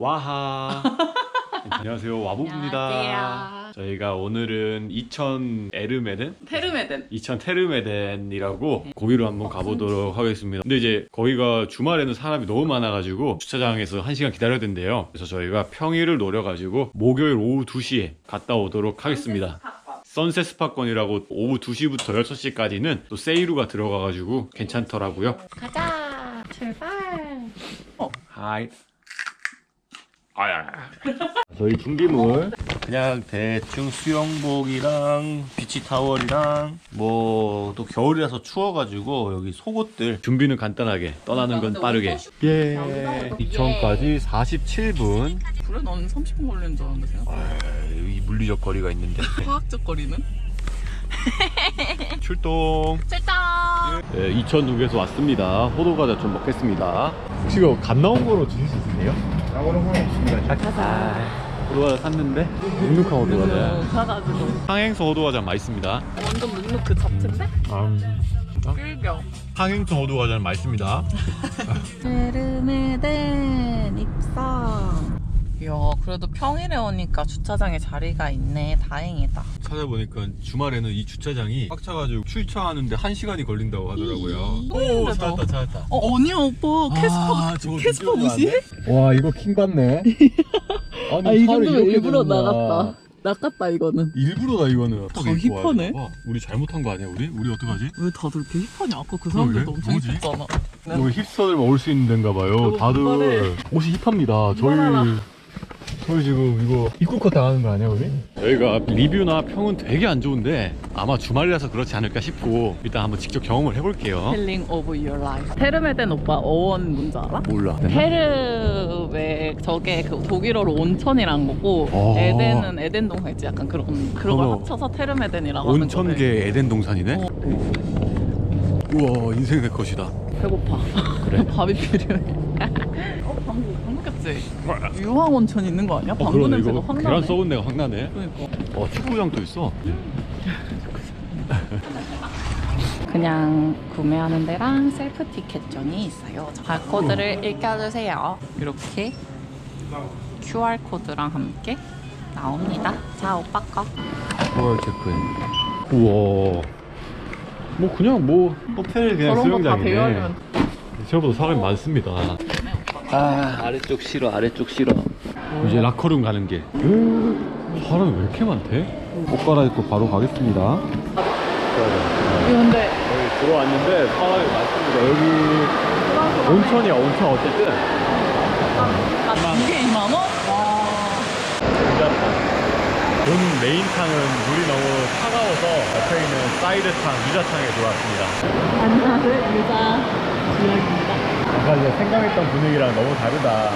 와하. 안녕하세요 와부입니다. 안녕하세요. 저희가 오늘은 2000 에르메덴, 테르메덴 2000 테르메덴이라고 거기로 한번 가보도록 하겠습니다. 근데 이제 거기가 주말에는 사람이 너무 많아가지고 주차장에서 1 시간 기다려야 된대요. 그래서 저희가 평일을 노려가지고 목요일 오후 2시에 갔다 오도록 하겠습니다. 선셋 스파권이라고 오후 2시부터 6시까지는 또 세이루가 들어가가지고 괜찮더라고요. 가자 출발 하이. 아야. 저희 준비물. 그냥 대충 수영복이랑 비치 타월이랑 뭐 또 겨울이라서 추워가지고 여기 속옷들 준비는 간단하게 떠나는 건 빠르게. 예. 이천까지 47분. 그래 나는 30분 걸리는 줄 알았는데 생각 이 물리적 거리가 있는데. 화학적 거리는? 출동. 출동! 네, 이천국에서 왔습니다. 호두과자 좀 먹겠습니다. 혹시 이거 갓 나온 거로 주실 수 있으세요? 나오는 건 없습니다 가자 호두과자 샀는데? 눅눅한 호두과자 가가지고. 항행성 호두과자 맛있습니다. 완전 눅눅 그 자체인데? 음. 끌겨. 항행성 호두과자는 맛있습니다. 테르메덴 입성 이야 그래도 평일에 오니까 주차장에 자리가 있네 다행이다 찾아보니까 주말에는 이 주차장이 꽉 차가지고 출차하는데 1시간이 걸린다고 하더라고요 이- 오. 찾았다 찾았다 어 아니야 오빠 캐스퍼 아, 캐스퍼? 돼? 와 이거 킹 받네 아니, 아 이 정도면 일부러. 나갔다 나갔다 이거는 일부러다 이거는 더 힙하네. 와, 우리 잘못한 거 아니야 우리? 우리 어떡하지? 왜 다들 이렇게 힙하냐 아까 그 사람들도? 엄청 뭐지? 힙했잖아 여기 힙스터들만 올 수 있는 데인가 봐요 여보, 다들. 옷이 힙합니다 저희 저희 지금 이거 입국컷 당하는 거 아니야 우리? 저희가 리뷰나 평은 되게 안 좋은데 아마 주말이라서 그렇지 않을까 싶고 일단 한번 직접 경험을 해볼게요 힐링 오브 유어 라이프 테르메덴 오빠 어원 뭔지 알아? 몰라 테르에 저게 그 독일어로 온천이란 거고 어. 에덴은 에덴 동산 있지 약간 그런 그런 걸. 합쳐서 테르메덴이라고 하는 거래 온천계 에덴 동산이네? 어, 우와 인생 내 것이다 배고파 그래? 밥이 필요해 어 방구 꼈지? 유황 온천 있는 거 아니야? 방구 그러네, 냄새가 이거 확 계란 나네 썩은 데가 확 나네 그러니까 어 축구장도 있어 그냥 구매하는 데랑 셀프 티켓존이 있어요. 바코드를 읽혀주세요. 이렇게 QR 코드랑 함께 나옵니다. 자, 오빠 거. 포괄 체크인 우와 뭐 그냥 뭐 호텔 그냥 저런 거 다 수영장이네 대여하면 생각보다 사람이 많습니다 아 아래쪽 싫어 아래쪽 싫어 이제 라커룸 가는 길 으, 사람이 왜 이렇게 많대? 옷 갈아입고 바로 가겠습니다 근데 여기 들어왔는데 사람이 많습니다 여기 온천이야 온천 어쨌든 아, 이게 2만 원? 와. 본 메인탕은 물이 너무 차가워서 옆에 있는 사이드탕, 유자탕에 들어왔습니다. 안녕하세요. 유자 지연입니다. 아까 이제 생각했던 분위기랑 너무 다르다.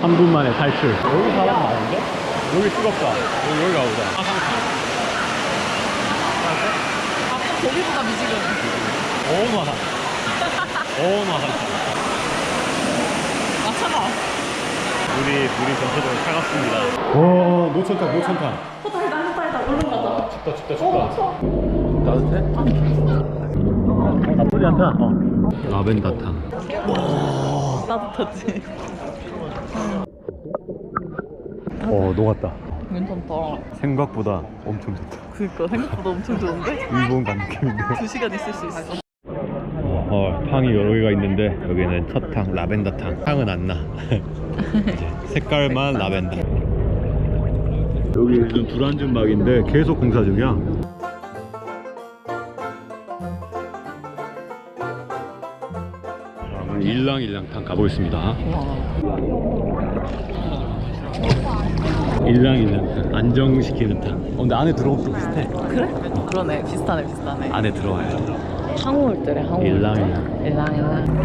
3분 만에 탈출. 여기 사람 많은데? 여기 뜨겁다. 여기, 여기 가보자. 아까 거기보다 미지근. 어원 화상. 어원 화상탕. 아, 차가. 물이, 물이 전체적으로 차갑습니다. 와, 노천탕, 노천탕. 어, 달다, 달다. 얼른 가자. 춥다, 춥다, 춥다. 어, 추워. 따뜻해? 나쁘지 않다. 어. 라벤더탕. 따뜻하지. 어, 녹았다. 괜찮다. 생각보다 엄청 좋다. 그니까 생각보다 엄청 좋은데? 일본 간 느낌인데. 두 시간 있을 수 있어. 어, 탕이 여러 개가 있는데 여기는 첫 탕, 라벤더 탕. 향은 안 나. 색깔만 라벤더. 여기 지금 두란준막인데 계속 공사 중이야. 일랑일랑탕 가보겠습니다. 와. 일랑일랑탕 안정시키는 탕. 어, 근데 안에 들어가면 좀 비슷해. 그래? 그러네. 비슷하네, 비슷하네. 안에 들어와요. 항우울드래, 항우울드. 일랑일랑. 일랑일랑.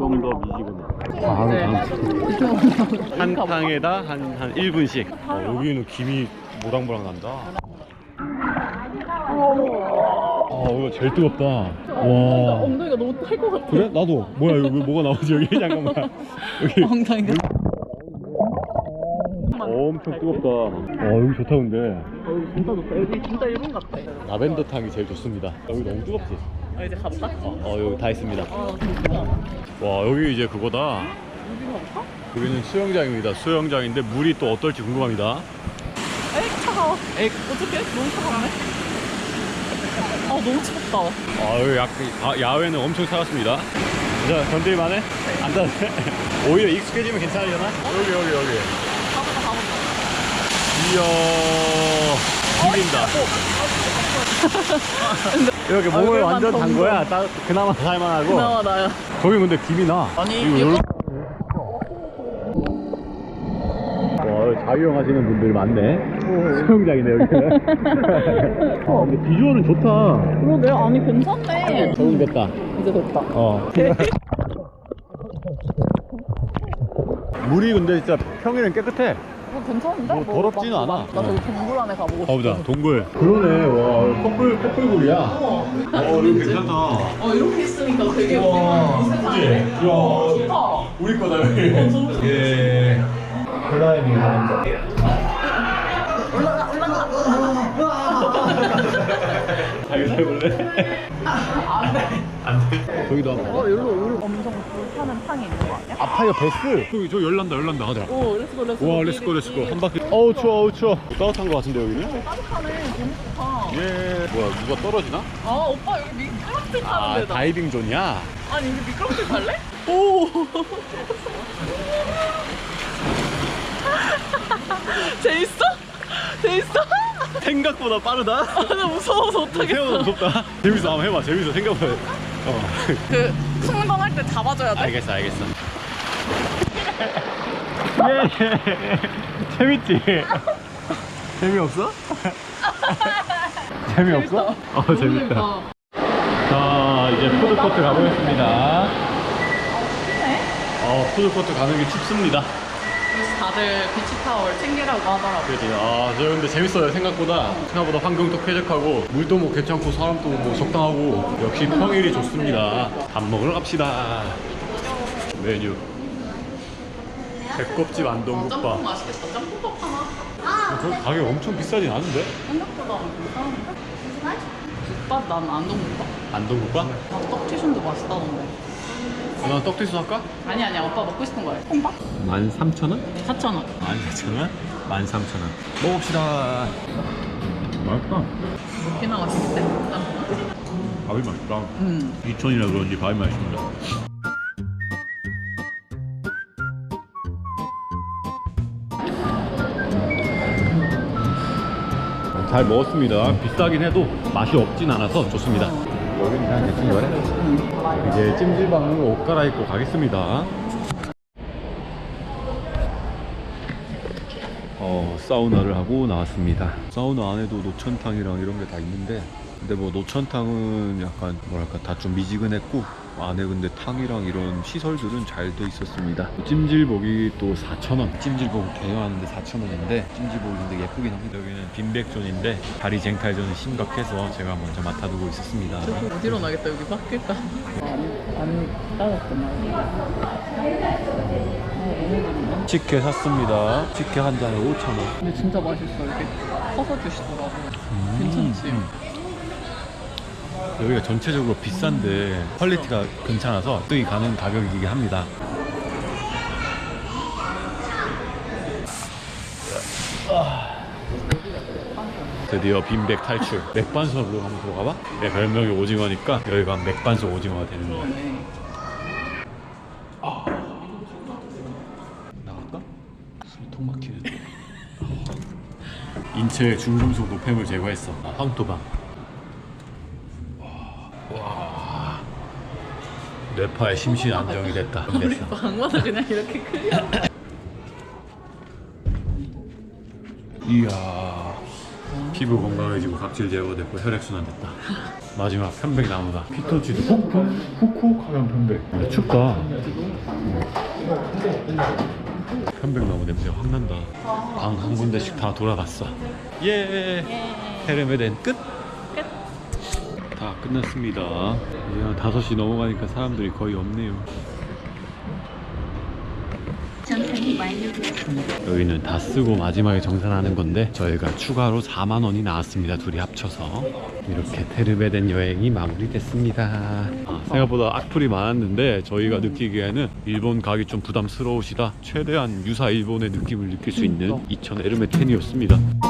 좀더 미지근해. 바로 네. 다음 한 탕에다 한, 한 1분씩. 어, 여기는 김이 모락모락 난다. 아, 이거 제일 뜨겁다. 와. 엉덩이가 너무 탈 것 같아. 그래? 나도. 뭐야, 여기 뭐가 나오지, 여기? 잠깐만. 여기. 엉덩이가. 엄청 뜨겁다. 와 여기 좋다 근데. 여기 진짜 좋다. 여기 진짜 일본 같아. 라벤더 탕이 제일 좋습니다. 여기 너무 뜨겁지? 아, 이제 가볼까? 어, 어, 여기 다 있습니다. 어, 진짜. 와 여기 이제 그거다. 여기 가볼까? 여기는 수영장입니다. 수영장인데 물이 또 어떨지 궁금합니다. 에이, 차가워. 에이, 어떡해? 너무 차갑네. 아, 너무 차갑다. 아 여기 약, 아, 야외는 엄청 차갑습니다. 자 건들만 해? 안 닿네. 오히려 익숙해지면 괜찮으려나? 여기 여기 여기. 가보자, 가보자. 이야 비린다. 이렇게 몸을 얼굴만 완전 단. 거야. 따, 그나마 살만하고. 나와, 나야. 거기 근데 김이 나. 아니, 이거 이거- 요런- 와 자유형 하시는 분들 많네. 수영장이네 여기. 어, 근데 비주얼은 좋다. 그러게, 아니, 괜찮네. 적응 됐다. 이제 됐다. 어. 물이 근데 진짜 평일엔 깨끗해. 어, 괜찮은데? 뭐 더럽지는 나- 않아. 나 저기 동굴 안에 가보고 싶어. 가보자. 동굴. 그러네. 와 커플 커플굴이야. 어 이거 괜찮다. 어, 이렇게 있으니까 되게 와, 우리 세상에. 그지? 야, 좋다. 우리 거다 여기. 예. 클라이밍 하는 거. 올라가, 올라가. 자기도 해볼래? 안 돼. 안 돼. 저기도 한번. 어, 여기로 우리 엄청 불타는 탕이 있는 거 아니야? 아파요 베스. 저기 저 열난다 열난다 하자. 오, 렛츠고, 렛츠고. 와 렛츠고 렛츠고 한 바퀴. 어우 추워 어우 추워. 따뜻한 거 같은데 여기는? 따뜻하네. 너무 좋다. 예. 뭐야 누가 떨어지나? 아, 오빠 여기 미끄럼틀 타는 아 데다. 다이빙 존이야. 아니, 여기 미끄럼틀 탈래? 오. 재밌어? 재밌어? 생각보다 빠르다. 아, 나 무서워서 생각보다 못하겠어. 무섭다. 재밌어 한번 해봐 재밌어 생각보다. 어. 그 충전할 때 잡아줘야 돼. 알겠어 알겠어. 예. 재밌지? 재미없어? 재미없어? 어 재밌다. 자 이제 푸드코트 가보겠습니다. 네? 어 푸드코트 가는 게 춥습니다. 그래서 다들 비치타월 챙기라고 하더라고. 그지? 아, 저 근데 재밌어요, 생각보다. 생각보다 환경도 쾌적하고, 물도 뭐 괜찮고, 사람도 뭐 적당하고, 역시 평일이 좋습니다. 밥 먹으러 갑시다. 메뉴. 배꼽집 아, 짬뽕 안동국밥. 맛있겠다. 짬뽕밥 하나. 저 가격 엄청 비싸진 않은데? 생각보다 괜찮은데? 국밥 난 안동 국밥. 안동국밥? 아, 떡튀순도 맛있다던데. 난 떡튀수 할까? 아니 아니야. 오빠 먹고 싶은 거야. 콩밥? 13,000원? 4,000원. 14,000원? 13,000원. 먹읍시다. 맛있다. 먹기나. 짬뽕은? 밥이 맛있다. 음. 이천이라 그런지 밥이 맛있습니다. 잘 먹었습니다. 비싸긴 해도 맛이 없진 않아서 좋습니다. 여기는 그냥 대충 이거래. 이제 찜질방으로 옷 갈아입고 가겠습니다. 어, 사우나를 하고 나왔습니다. 사우나 안에도 노천탕이랑 이런 게 다 있는데, 근데 뭐 노천탕은 약간 뭐랄까 다 좀 미지근했고, 안에 근데 탕이랑 이런 시설들은 잘 돼 있었습니다. 찜질복이 또 4,000원. 찜질복 대여하는데 4,000원인데, 찜질복이 근데 예쁘긴 합니다. 여기는 빈백존인데, 다리 쟁탈전은 심각해서 제가 먼저 맡아두고 있었습니다. 저기 못 일어나겠다. 여기 바뀔까? 안, 안 따졌구나. 식혜 샀습니다. 식혜 한 잔에 5,000원. 근데 진짜 맛있어. 이렇게 퍼서 주시더라고. 괜찮지? 여기가 전체적으로 비싼데 퀄리티가 괜찮아서 뜨이 가는 가격이긴 합니다. 드디어 빈백 탈출. 맥반석으로 한번 들어가봐. 내 별명이 오징어니까 여기가 맥반석 오징어가 되는 거야. 네. 나갈까? 숨이 통 막히네. 인체의 중금속 노폐물 제거했어. 아, 황토방. 뇌파의 심신 안정이 됐다. 우리. 방마다 그냥 이렇게 클리어. 이야. 피부 건강해지고 각질 제거됐고 혈액순환 됐다. 마지막 편백 나무다. 피톤치드 훅훅 훅훅 하면 편백. 근데 춥다. 편백 나무 냄새 확 난다. 방 한 군데씩 다 돌아갔어. 예. 헤르메덴 끝. 끝. 다 끝났습니다. 이제 한 5시 넘어가니까 사람들이 거의 없네요. 여기는 다 쓰고 마지막에 정산하는 건데 저희가 추가로 4만 원이 나왔습니다. 둘이 합쳐서 이렇게 테르베덴 여행이 마무리됐습니다. 아, 생각보다 악플이 많았는데 저희가 느끼기에는 일본 가기 좀 부담스러우시다. 최대한 유사 일본의 느낌을 느낄 수 있는 2000 에르메 10이었습니다.